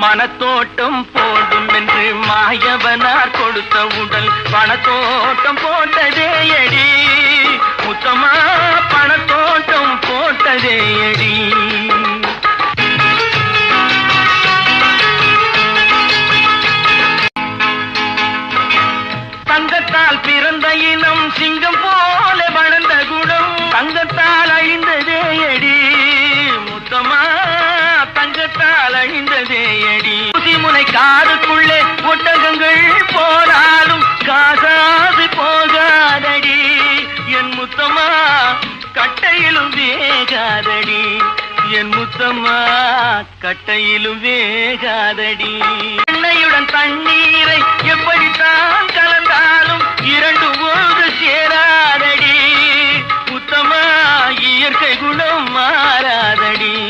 மனத்தோட்டம் போடும் என்று மாயவனார் கொடுத்த உடல். பணத்தோட்டம் போட்டதே அடி முத்தமா பணத்தோட்டம் போட்டதே அடி தங்கத்தால் பிறந்த இனம் சிங்கம் ஒட்டகங்கள் போனாலும் காசாது போகாதடி. என் முத்தம்மா கட்டையிலும் வேகாதடி. என் முத்தம்மா கட்டையிலும் வேகாதடி. எண்ணெயுடன் தண்ணீரை எப்படித்தான் கலந்தாலும் இரண்டு ஒன்று சேராதடி. முத்தம்மா இயற்கை குணம் மாறாதடி.